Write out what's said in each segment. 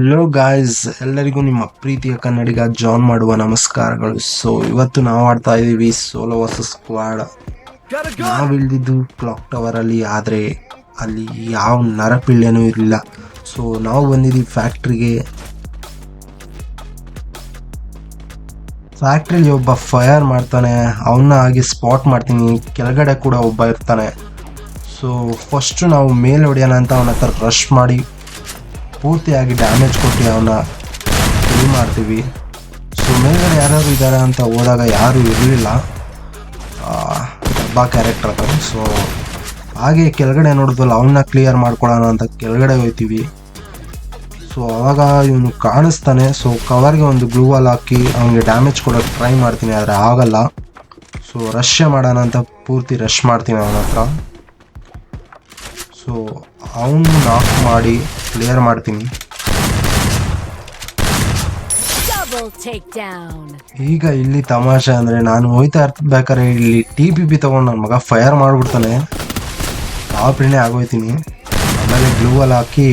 Hello guys ಎಲ್ಲರಿಗೂ ನಿಮ್ಮ ಪ್ರೀತಿಯ ಕನ್ನಡಿಗ ಜಾನ್ ಮಾಡುವ ನಮಸ್ಕಾರಗಳು. ಸೊ ಇವತ್ತು ನಾವು ಆಡ್ತಾ ಇದ್ದೀವಿ ಸೋಲೋ ವರ್ಸಸ್ ಸ್ಕ್ವಾಡ್ ನಾವು ಇಳಿದಿದ್ದು ಕ್ಲಾಕ್ ಟವರ್ ಅಲ್ಲಿ, ಆದ್ರೆ ಅಲ್ಲಿ ಯಾವ ನರಪಿಳ್ಳೆನೂ ಇರಲಿಲ್ಲ. ಸೊ ನಾವು ಬಂದಿದ್ದೀವಿ ಫ್ಯಾಕ್ಟ್ರಿಗೆ ಫ್ಯಾಕ್ಟ್ರಿಲಿ ಒಬ್ಬ ಫೈರ್ ಮಾಡ್ತಾನೆ ಅವನ್ನ ಹಾಗೆ ಸ್ಪಾಟ್ ಮಾಡ್ತೀನಿ, ಕೆಳಗಡೆ ಕೂಡ ಒಬ್ಬ ಇರ್ತಾನೆ. ಸೊ ಫಸ್ಟ್ ನಾವು ಮೇಲೆ ಹೊಡೆಯೋಣ ಅಂತ ಅವನ ಹತ್ರ ರಶ್ ಮಾಡಿ. ಪೂರ್ತಿಯಾಗಿ ಡ್ಯಾಮೇಜ್ ಕೊಟ್ಟು ಅವನ್ನ ಇದು ಮಾಡ್ತೀವಿ. ಸೊ ಮೇಲ್ಗಡೆ ಯಾರ್ಯಾರು ಇದ್ದಾರೆ ಅಂತ ಹೋದಾಗ ಯಾರೂ ಇರಲಿಲ್ಲ. ಡಬ್ಬಾ ಕ್ಯಾರೆಕ್ಟರ್ ಹತ್ರ ಸೊ ಹಾಗೆ ಕೆಳಗಡೆ ನೋಡಿದ್ವಲ್ಲ ಅವನ್ನ ಕ್ಲಿಯರ್ ಮಾಡ್ಕೊಳ್ಳೋಣ ಅಂತ ಕೆಳಗಡೆ ಹೋಗ್ತೀವಿ ಸೊ ಅವಾಗ ಇವನು ಕಾಣಿಸ್ತಾನೆ. ಸೊ ಕವರ್ಗೆ ಒಂದು ಗ್ಲೂ ವಾಲ್ ಹಾಕಿ ಅವನಿಗೆ ಡ್ಯಾಮೇಜ್ ಕೊಡೋಕ್ಕೆ ಟ್ರೈ ಮಾಡ್ತೀನಿ, ಆದರೆ ಆಗಲ್ಲ. ಸೊ ರಶ್ ಮಾಡೋಣ ಅಂತ ಪೂರ್ತಿ ರಶ್ ಮಾಡ್ತೀನಿ ಅವನ ಹತ್ರ. ಸೊ ಅವನು ನಾಕ್ ಮಾಡಿ ಕ್ಲಿಯರ್ ಮಾಡ್ತೀನಿ. ಈಗ ಇಲ್ಲಿ ತಮಾಷೆ ಅಂದರೆ ನಾನು ಹೋಯ್ತಾ ಇರ್ಬೇಕಾದ್ರೆ ಇಲ್ಲಿ ಟಿ ಪಿ ಪಿ ತಗೊಂಡು ನನ್ನ ಮಗ ಫೈರ್ ಮಾಡಿಬಿಡ್ತಾನೆ. ಆಪ್ರೇನೇ ಆಗೋಯ್ತೀನಿ. ಆಮೇಲೆ ಗ್ಲೂವಲ್ಲಿ ಹಾಕಿ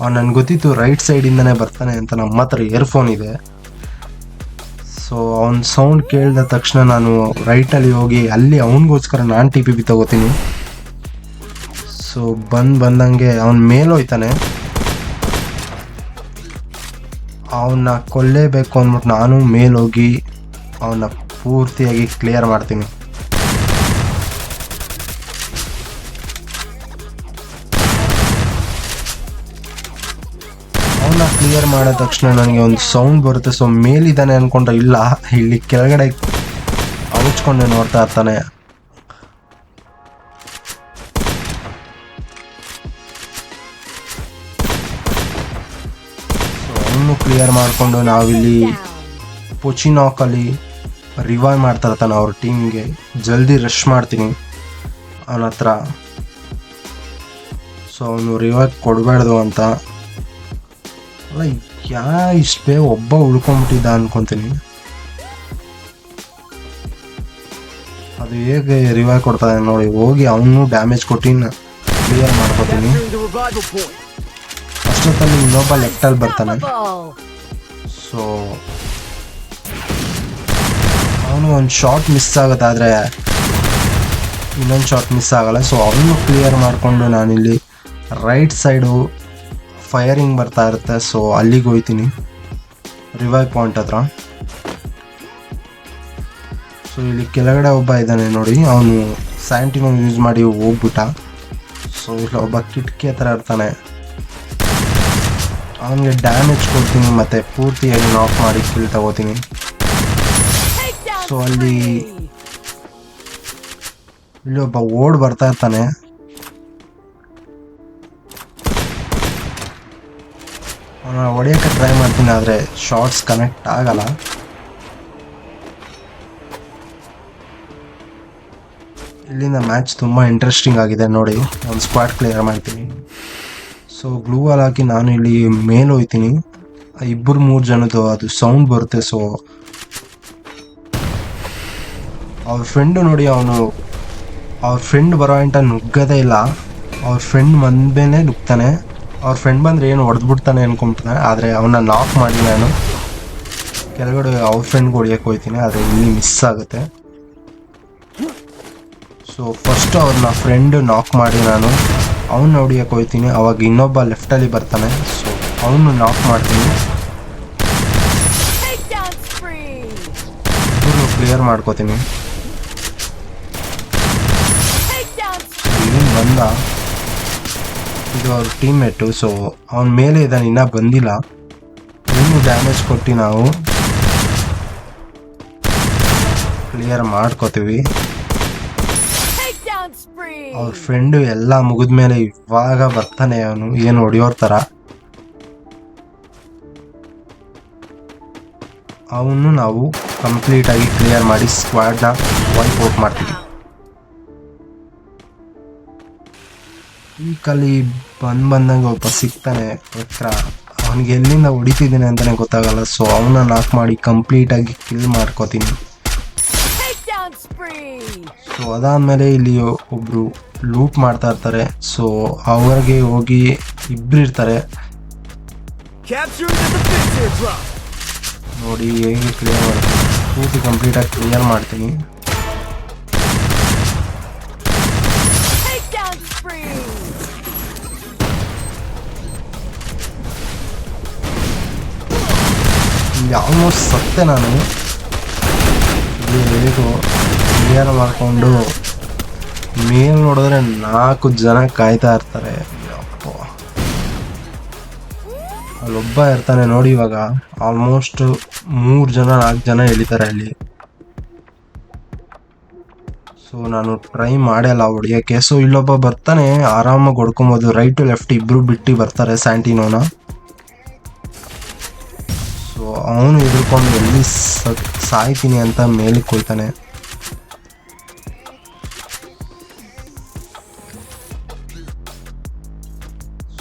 ಅವ್ನು ನನ್ಗೆ ಗೊತ್ತಿತ್ತು ರೈಟ್ ಸೈಡಿಂದನೇ ಬರ್ತಾನೆ ಅಂತ ನಮ್ಮ ಹತ್ರ ಇಯರ್ಫೋನ್ ಇದೆ. ಸೊ ಅವ್ನ ಸೌಂಡ್ ಕೇಳಿದ ತಕ್ಷಣ ನಾನು ರೈಟಲ್ಲಿ ಹೋಗಿ ಅಲ್ಲಿ ಅವನಿಗೋಸ್ಕರ ನಾನು ಟಿ ಪಿ ಪಿ ತಗೋತೀನಿ. ಸೊ ಬಂದು ಬಂದಂಗೆ ಅವನ ಮೇಲೋಯ್ತಾನೆ ಅವನ್ನ ಕೊಲ್ಲೇಬೇಕು ಅಂದ್ಬಿಟ್ಟು ನಾನು ಮೇಲೋಗಿ ಅವನ್ನ ಪೂರ್ತಿಯಾಗಿ ಕ್ಲಿಯರ್ ಮಾಡ್ತೀನಿ. ಅವನ್ನ ಕ್ಲಿಯರ್ ಮಾಡಿದ ತಕ್ಷಣ ನನಗೆ ಒಂದು ಸೌಂಡ್ ಬರುತ್ತೆ. ಸೊ ಮೇಲಿದ್ದಾನೆ ಅನ್ಕೊಂಡ್ರೆ ಇಲ್ಲ, ಇಲ್ಲಿ ಕೆಳಗಡೆ ಅವಚ್ಕೊಂಡೆ ನೋಡ್ತಾ ಇರ್ತಾನೆ. ಕ್ಲಿಯರ್ ಮಾಡಿಕೊಂಡು ನಾವಿಲ್ಲಿ. ಪೊಚಿನಾಕಲ್ಲಿ ರಿವೈವ್ ಮಾಡ್ತಾ ಇರ್ತಾನೆ ಅವ್ರ ಟೀಮ್ಗೆ ಜಲ್ದಿ ರಶ್ ಮಾಡ್ತೀನಿ ಅವನ ಹತ್ರ. ಸೊ ಅವನು ರಿವೈವ್ ಕೊಡಬಾರ್ದು ಅಂತ. ಅಲ್ಲ, ಯಾ ಇಷ್ಟು ಬೇಗ ಒಬ್ಬ ಉಳ್ಕೊಂಬಿಟ್ಟಿದ್ದ ಅನ್ಕೊಂತೀನಿ. ಅದು ಹೇಗೆ ರಿವೈವ್ ಕೊಡ್ತಾನೆ ನೋಡಿ, ಹೋಗಿ ಅವನು ಡ್ಯಾಮೇಜ್ ಕೊಟ್ಟಿನ ಕ್ಲಿಯರ್ ಮಾಡ್ಕೊತೀನಿ. ಅಷ್ಟೊತ್ತಲ್ಲಿ ಇನ್ನೊಬ್ಬ ಲೆಫ್ಟಲ್ಲಿ ಬರ್ತಾನೆ. ಸೊ ಅವನು ಒಂದು ಶಾಟ್ ಮಿಸ್ ಆಗೋದಾದರೆ ಇನ್ನೊಂದು ಶಾಟ್ ಮಿಸ್ ಆಗಲ್ಲ. ಸೊ ಅವನು ಕ್ಲಿಯರ್ ಮಾಡಿಕೊಂಡು ನಾನಿಲ್ಲಿ ರೈಟ್ ಸೈಡು ಫೈರಿಂಗ್ ಬರ್ತಾ ಇರುತ್ತೆ. ಸೊ ಅಲ್ಲಿಗೆ ಹೋಗ್ತೀನಿ ರಿವೈವ್ ಪಾಯಿಂಟ್ ಹತ್ರ. ಸೊ ಇಲ್ಲಿ ಕೆಳಗಡೆ ಒಬ್ಬ ಇದ್ದಾನೆ ನೋಡಿ. ಅವನು ಸ್ಯಾಂಟಿನೋ ಯೂಸ್ ಮಾಡಿ ಹೋಗ್ಬಿಟ್ಟ. ಸೊ ಇಲ್ಲಿ, ಒಬ್ಬ ಕಿಟಕಿ ಹತ್ರ ಇರ್ತಾನೆ. ಅವನಿಗೆ ಡ್ಯಾಮೇಜ್ ಕೊಡ್ತೀನಿ ಮತ್ತೆ ಪೂರ್ತಿಯಾಗಿ ನಾಕ್ ಮಾಡಿ ಕಿಲ್ ತಗೋತೀನಿ. ಸೊ ಅಲ್ಲಿ. ಇಲ್ಲಿ ಒಬ್ಬ ಓಡ್ ಬರ್ತಾ ಇರ್ತಾನೆ ಅವನ ಹೊಡೆಯೋಕ್ಕೆ ಟ್ರೈ ಮಾಡ್ತೀನಿ, ಆದರೆ ಶಾರ್ಟ್ಸ್ ಕನೆಕ್ಟ್ ಆಗಲ್ಲ ಇಲ್ಲಿಂದ ಮ್ಯಾಚ್ ತುಂಬ ಇಂಟ್ರೆಸ್ಟಿಂಗ್ ಆಗಿದೆ ನೋಡಿ ಒಂದು ಸ್ಕ್ವಾಡ್ ಕ್ಲಿಯರ್ ಮಾಡ್ತೀನಿ ಸೊ ಗ್ಲೂ ವಾಲ್ ಹಾಕಿ ನಾನು ಇಲ್ಲಿ ಮೇಲೆ ಹೋಯ್ತೀನಿ ಇಬ್ಬರು ಮೂರು ಜನದ್ದು ಅದು ಸೌಂಡ್ ಬರುತ್ತೆ ಸೊ ಅವ್ರ ಫ್ರೆಂಡು ನೋಡಿ ಅವನು ಅವ್ರ ಫ್ರೆಂಡ್ ಬರೋ ಅಂತ ನುಗ್ಗದೇ ಇಲ್ಲ ಅವ್ರ ಫ್ರೆಂಡ್ ಬಂದ್ಮೇಲೆ ನುಗ್ತಾನೆ ಅವ್ರ ಫ್ರೆಂಡ್ ಬಂದರೆ ಏನು ಹೊಡೆದ್ಬಿಡ್ತಾನೆ ಅನ್ಕೊಂಬಿಡ್ತಾನೆ ಆದರೆ ಅವನ್ನ ನಾಕ್ ಮಾಡಿ ನಾನು ಕೆಳಗಡೆ ಅವ್ರ ಫ್ರೆಂಡ್ಗೆ ಹೊಡಿಯೋಕೆ ಹೋಗ್ತೀನಿ ಆದರೆ ಇಲ್ಲಿ ಮಿಸ್ ಆಗುತ್ತೆ ಸೊ ಫಸ್ಟ್ ಅವ್ರನ್ನ ಫ್ರೆಂಡ್ ನಾಕ್ ಮಾಡಿ ನಾನು ಅವನ್ನ ಹೊಡಿಯೋಕೆ ಹೋಗ್ತೀನಿ ಅವಾಗ ಇನ್ನೊಬ್ಬ ಲೆಫ್ಟಲ್ಲಿ ಬರ್ತಾನೆ. ಸೊ ಅವನು ನಾಕ್ ಮಾಡ್ತೀನಿ. ಕ್ಲಿಯರ್ ಮಾಡ್ಕೋತೀನಿ. ಏನು ಬಂದ. ಇದು ಅವ್ರ ಟೀಮ್ಮೇಟು ಸೊ ಅವನ ಮೇಲೆ ಇದ್ದಾನೆ, ಇನ್ನೂ ಬಂದಿಲ್ಲ. ಇನ್ನೂ ಡ್ಯಾಮೇಜ್ ಕೊಟ್ಟು ನಾವು ಕ್ಲಿಯರ್ ಮಾಡ್ಕೋತೀವಿ. ಅವ್ರ ಫ್ರೆಂಡು ಎಲ್ಲ ಮುಗಿದ್ಮೇಲೆ ಇವಾಗ ಬರ್ತಾನೆ ಅವನು. ಏನು ಹೊಡಿಯೋರ್ ಥರ ಅವನು ನಾವು ಕಂಪ್ಲೀಟಾಗಿ ಕ್ಲಿಯರ್ ಮಾಡಿ ಸ್ಕ್ವಾಡ್ನ ವೈಪ್ ಔಟ್ ಮಾಡ್ತೀವಿ. ಈ ಕಲಿ ಬಂದ್ ಬಂದಂಗೆ ಒಬ್ಬ ಸಿಗ್ತಾನೆ ಹತ್ರ. ಅವನಿಗೆ ಎಲ್ಲಿಂದ ಹೊಡಿತಿದ್ದೀನಿ ಅಂತಲೇ ಗೊತ್ತಾಗಲ್ಲ. ಸೊ ಅವನ ನಾಕ್ ಮಾಡಿ ಕಂಪ್ಲೀಟಾಗಿ ಕಿಲ್ ಮಾಡ್ಕೋತೀನಿ. ಸೊ ಅದಾದ್ಮೇಲೆ ಇಲ್ಲಿ ಒಬ್ರು ಲೂಟ್ ಮಾಡ್ತಾ ಇರ್ತಾರೆ. ಸೊ ಅವ್ರಿಗೆ ಹೋಗಿ ಇಬ್ರು ಇರ್ತಾರೆ. ನೋಡಿ ಹೇಗೆ ಕ್ಲಿಯರ್ ಮಾಡ್ತೀನಿ. ಪೂರ್ತಿ ಕಂಪ್ಲೀಟಾಗಿ ಕ್ಲಿಯರ್ ಮಾಡ್ತೀನಿ. ಆಲ್ಮೋಸ್ಟ್ ಸತ್ತೆ ನಾನು. ಹೇಗೋ ಕ್ಲಿಯರ್ ಮಾಡಿಕೊಂಡು ಮೇಲ್ ನೋಡಿದ್ರೆ ನಾಲ್ಕು ಜನ ಕಾಯ್ತಾ ಇರ್ತಾರೆ. ಅಲ್ಲೊಬ್ಬ ಇರ್ತಾನೆ ನೋಡಿ ಇವಾಗ. ಆಲ್ಮೋಸ್ಟ್ ಮೂರು ಜನ, ನಾಲ್ಕು ಜನ ಎಳಿತಾರೆ ಅಲ್ಲಿ. ಸೊ ನಾನು ಟ್ರೈ ಮಾಡಲ್ಲ ಹೊಡಿಯೋಕ್ಕೆ. ಸೊ ಇಲ್ಲೊಬ್ಬ ಬರ್ತಾನೆ, ಆರಾಮಾಗಿ ಹೊಡ್ಕೊಬೋದು. ರೈಟ್ ಟು ಲೆಫ್ಟ್ ಇಬ್ರು ಬಿಟ್ಟು ಬರ್ತಾರೆ ಸ್ಯಾಂಟಿನೋನ. ಅವನು ಎದುರ್ಕೊಂಡು ಎಲ್ಲಿ ಸಾಯ್ತೀನಿ ಅಂತ ಮೇಲೆ ಕೊಳ್ತಾನೆ.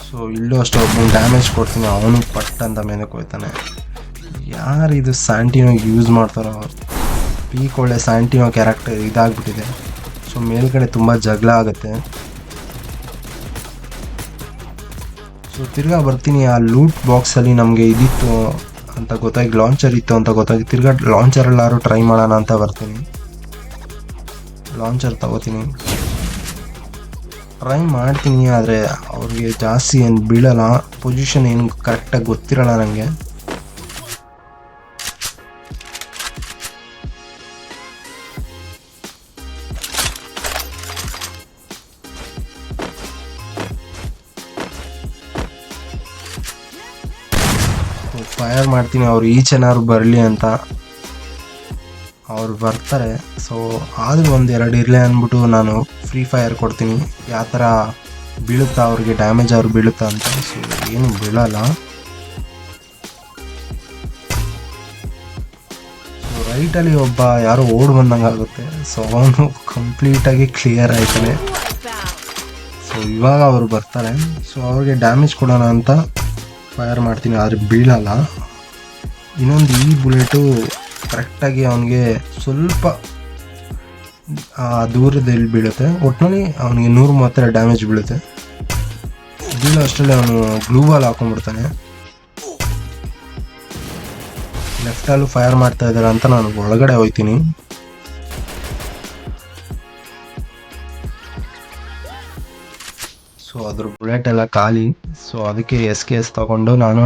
ಸೊ ಇಲ್ಲೂ ಅಷ್ಟು ಒಬ್ಬನು ಡ್ಯಾಮೇಜ್ ಕೊಡ್ತೀನಿ, ಅವನು ಪಟ್ ಅಂತ ಮೇಲೆ ಕೊಯ್ತಾನೆ ಯಾರು ಇದು ಸ್ಯಾಂಟಿನೋ ಯೂಸ್ ಮಾಡ್ತಾರೋ? ಪೀಕ್ ಒಳ್ಳೆ ಸ್ಯಾಂಟಿನೋ ಕ್ಯಾರೆಕ್ಟರ್ ಇದಾಗ್ಬಿಟ್ಟಿದೆ. ಸೊ ಮೇಲ್ಗಡೆ ತುಂಬ ಜಗಳ ಆಗುತ್ತೆ. ಸೊ ತಿರ್ಗಾ ಬರ್ತೀನಿ, ಆ ಲೂಟ್ ಬಾಕ್ಸಲ್ಲಿ ನಮಗೆ ಇದಿತ್ತು. ಅಂತ ಗೊತ್ತಾಗಿ ಲಾಂಚರ್ ಇತ್ತು ಅಂತ ಗೊತ್ತಾಗಿ ತಿರ್ಗಾ ಲಾಂಚರಲ್ಲಾರು ಟ್ರೈ ಮಾಡೋಣ ಅಂತ ಬರ್ತೀನಿ. ಲಾಂಚರ್ ತಗೋತೀನಿ. ಟ್ರೈ ಮಾಡ್ತೀನಿ, ಆದರೆ ಅವ್ರಿಗೆ ಜಾಸ್ತಿ ಏನು ಬೀಳಲ್ಲ. ಪೊಸಿಷನ್ ಏನು ಕರೆಕ್ಟಾಗಿ ಗೊತ್ತಿರಲ್ಲ ನನಗೆ ಫೈರ್ ಮಾಡ್ತೀನಿ, ಅವ್ರು ಈಚ್ ಏನಾದ್ರು ಬರಲಿ ಅಂತ ಅವ್ರು ಬರ್ತಾರೆ. ಸೊ ಆದರೂ ಒಂದು ಎರಡು ಇರಲಿ ಅಂದ್ಬಿಟ್ಟು ನಾನು ಫ್ರೀ ಫೈರ್ ಕೊಡ್ತೀನಿ. ಯಾವ ಥರ ಬೀಳುತ್ತಾ ಅವ್ರಿಗೆ ಡ್ಯಾಮೇಜ್ ಅವ್ರು ಬೀಳುತ್ತಾ ಅಂತ. ಸೊ ಏನು ಬೀಳಲ್ಲ. ಸೊ ರೈಟಲ್ಲಿ ಒಬ್ಬ ಯಾರೋ ಓಡ್ ಬಂದಂಗೆ ಆಗುತ್ತೆ. ಸೊ ಅವನು ಕಂಪ್ಲೀಟಾಗಿ ಕ್ಲಿಯರ್ ಆಯ್ತಾನೆ. ಸೊ ಇವಾಗ ಅವರು ಬರ್ತಾರೆ. ಸೊ ಅವ್ರಿಗೆ ಡ್ಯಾಮೇಜ್ ಕೊಡೋಣ ಅಂತ ಫೈರ್ ಮಾಡ್ತೀನಿ, ಆದರೆ ಬೀಳಲ್ಲ. ಇನ್ನೊಂದು ಈ ಬುಲೆಟು ಕರೆಕ್ಟಾಗಿ ಅವನಿಗೆ ಸ್ವಲ್ಪ ದೂರದಲ್ಲಿ ಬೀಳುತ್ತೆ. ಒಟ್ಟಿನಲ್ಲಿ ಅವನಿಗೆ ನೂರು ಮಾತ್ರ ಡ್ಯಾಮೇಜ್ ಬೀಳುತ್ತೆ. ಬೀಳೋ ಅಷ್ಟರಲ್ಲಿ ಅವನು ಗ್ಲೂವಾಲ್ ಹಾಕೊಂಡ್ಬಿಡ್ತಾನೆ. ಲೆಫ್ಟಲ್ಲೂ ಫೈರ್ ಮಾಡ್ತಾ ಇದ್ದಾರೆ ಅಂತ ನಾನು ಒಳಗಡೆ ಹೋಗ್ತೀನಿ. ಸೊ ಅದ್ರ ಬುಲೆಟ್ ಎಲ್ಲ ಖಾಲಿ. ಸೊ ಅದಕ್ಕೆ ಎಸ್ ಕೆ ಎಸ್ ತಗೊಂಡು ನಾನು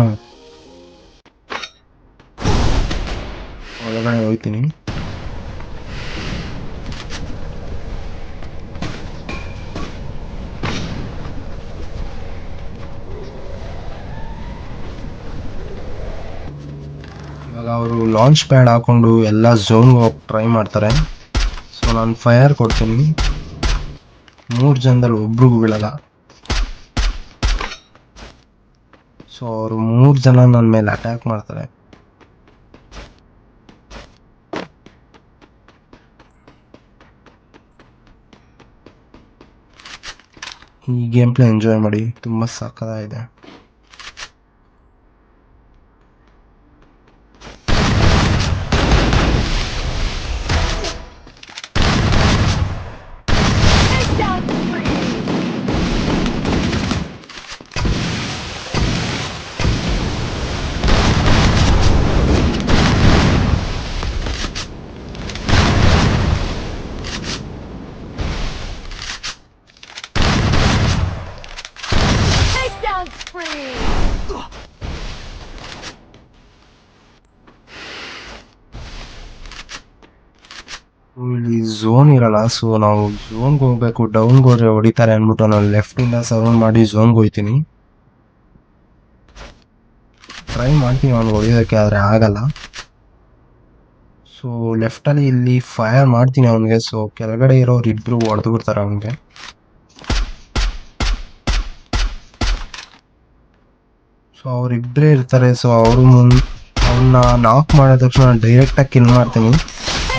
ಒಳಗಡೆ ಹೋಗ್ತೀನಿ. ಇವಾಗ ಅವರು ಲಾಂಚ್ ಪ್ಯಾಡ್ ಹಾಕೊಂಡು ಎಲ್ಲ ಝೋನ್ಗೆ ಹೋಗಿ ಟ್ರೈ ಮಾಡ್ತಾರೆ. ಸೊ ನಾನು ಫೈರ್ ಕೊಡ್ತೀನಿ. ಮೂರು ಜನದಲ್ಲಿ ಒಬ್ರಿಗೂ ಬೀಳಲ್ಲ. ಸೊ ಅವರು ಮೂರು ಜನ ನನ್ನ ಮೇಲೆ ಅಟ್ಯಾಕ್ ಮಾಡ್ತಾರೆ. ಈ ಗೇಮ್ ಪ್ಲೇ ಎಂಜಾಯ್ ಮಾಡಿ. ತುಂಬ ಸಕ್ಕತ್ತಾಗಿದೆ ಝೋನ್ ಇರಲ್ಲ ಸೊ ನಾವು ಝೋನ್ಗೆ ಹೋಗ್ಬೇಕು ಡೌನ್ಗೆ ಹೋದ್ರೆ ಹೊಡಿತಾರೆ ಅಂದ್ಬಿಟ್ಟು ನಾನು ಲೆಫ್ಟಿಂದ ಸರ್ವ್ ಮಾಡಿ ಝೋನ್ಗೆ ಹೋಗ್ತೀನಿ ಟ್ರೈ ಮಾಡ್ತೀನಿ ಅವ್ನಿಗೆ ಹೊಡಿಯೋದಕ್ಕೆ, ಆದರೆ ಆಗಲ್ಲ. ಸೊ ಲೆಫ್ಟಲ್ಲಿ ಇಲ್ಲಿ ಫೈರ್ ಮಾಡ್ತೀನಿ ಅವನಿಗೆ ಸೊ ಕೆಳಗಡೆ ಇರೋರು ಇಬ್ಬರು ಹೊಡೆದು ಬಿಡ್ತಾರೆ ಅವನಿಗೆ. ಸೊ ಅವರಿಬ್ಬರೇ ಇರ್ತಾರೆ ಸೊ ಅವರು ಮುನ್ ಅವ್ರನ್ನ ನಾಕ್ ಮಾಡಿದ ತಕ್ಷಣ ಡೈರೆಕ್ಟಾಗಿ ಕಿಲ್ ಮಾಡ್ತೀನಿ.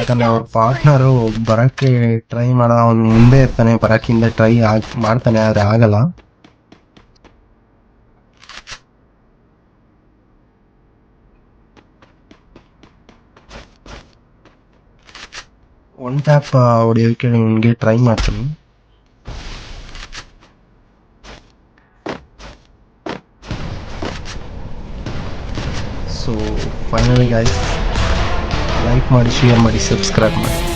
ಯಾಕಂದ್ರೆ ಅವ್ರ ಪಾರ್ಟ್ನರು ಬರೋಕ್ಕೆ ಟ್ರೈ ಮಾಡೋ ಅವ್ನು ಮುಂದೆ ಇರ್ತಾನೆ, ಬರೋಕ್ಕಿಂತ ಟ್ರೈ ಮಾಡ್ತಾನೆ, ಆದ್ರೆ ಆಗಲ್ಲ. ಒನ್ ಟ್ಯಾಪ್ ಹೊಡಿಯೋಕ್ಕೆ ನಿಮಗೆ ಟ್ರೈ ಮಾಡ್ತೀನಿ. ಸೊ ಫೈನಲಿ ಗಾಯ್ಸ್ ಲೈಕ್ ಮಾಡಿ ಶೇರ್ ಮಾಡಿ ಸಬ್ಸ್ಕ್ರೈಬ್ ಮಾಡಿ